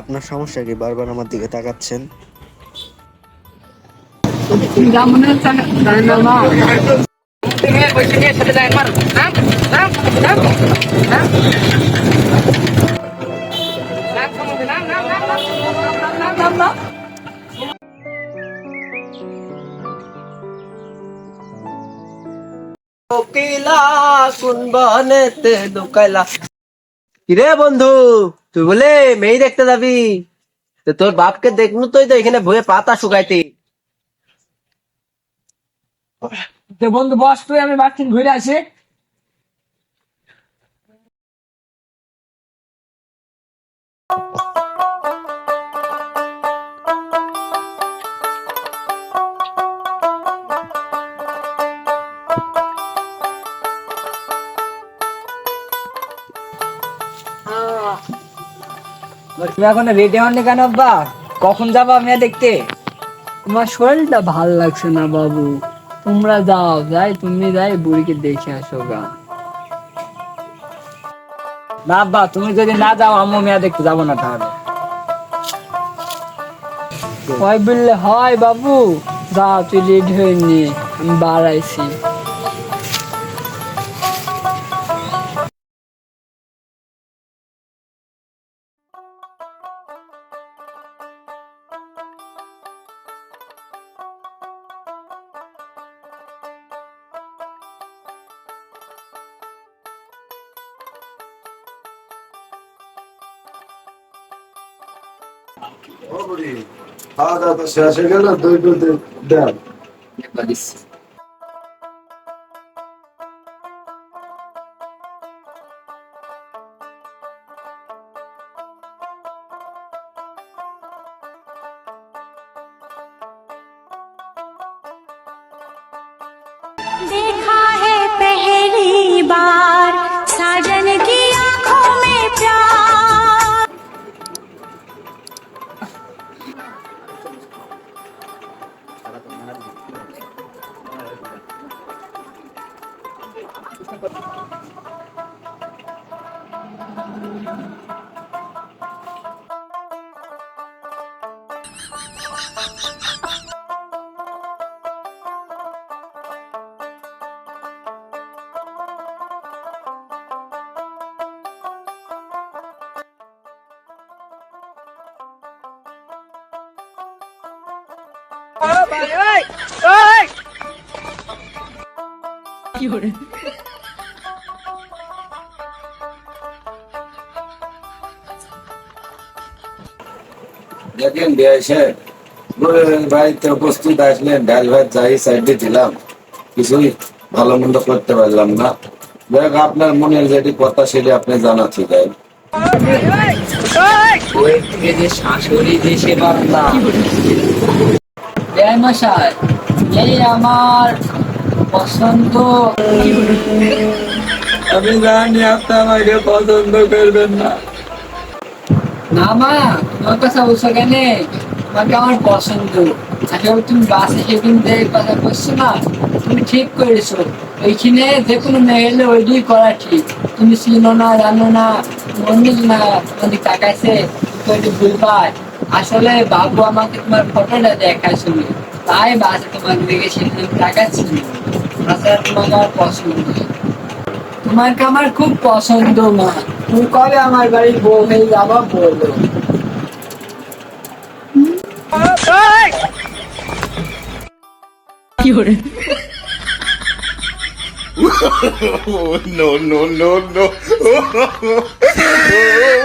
আপনার সমস্যা কি? বারবার আমার দিকে তাকাচ্ছেন? কোকিলা কোন বনেতে লুকাইলা কিরে বন্ধু, তুই বলে মেয়ে দেখতে যাবি? তোর বাপকে দেখনু তুই তো এখানে ভয়ে পাতা শুকাইতে। বন্ধু, বস তুই, আমি বাথরুম ঘুরে আসি। তুমি এখন রেডি কেন আব্বা? কখন যাবা মেয়ে দেখতে? তোমার শরীরটা ভালো লাগছে না বাবু। তোমরা যাও যাই তুমি যাই বুড়িকে দেখে আসো গা। না আব্বা তুমি যদি না যাও আম্মু মেয়ে দেখতে যাব না তাহলে। হয় বললে হয় বাবু। যাও তুই রেডি হয়ে নি আমি বাড়াইছি। খাওয়া দাওয়া তো শেষ হয়ে গেল দুই দুধ দেন देखा है पहली बार 有人。বাড়িতে উপস্থিত আসলেন ডাল ভাত চাই সাইডে দিলাম। কিছুই ভালো মন্দ করতে পারলাম না। দেখ আপনার মনের যেটি কথা সেটি আপনি শাশুড়ি মশাই এই আমার পছন্দ আমি জানি আপনি আমাকে পছন্দ করবেন না। না মা, তোমার কথা বলছো কেন? তোমাকে আমার পছন্দ। আসলে তুমি বাসে সেদিন যে কথা করছ না? তুমি ঠিক করেছ। ওইখানে যে কোনো মেয়ে এলে ওইটাই করা ঠিক তুমি চিনো না, জানো না না তাকাইছে তুমি ভুল পায়। আসলে বাবু আমাকে তোমার ফটোটা দেখাইছিল। তাই বাসে তোমাকে দেখে সেদিন তাকাচ্ছি তাছাড়া তোমাকে আমার পছন্দ। তোমাকে আমার খুব পছন্দ মা। তুমি কবে আমার বাড়ির বউ হয়ে যাবা বলো no, no, no, no.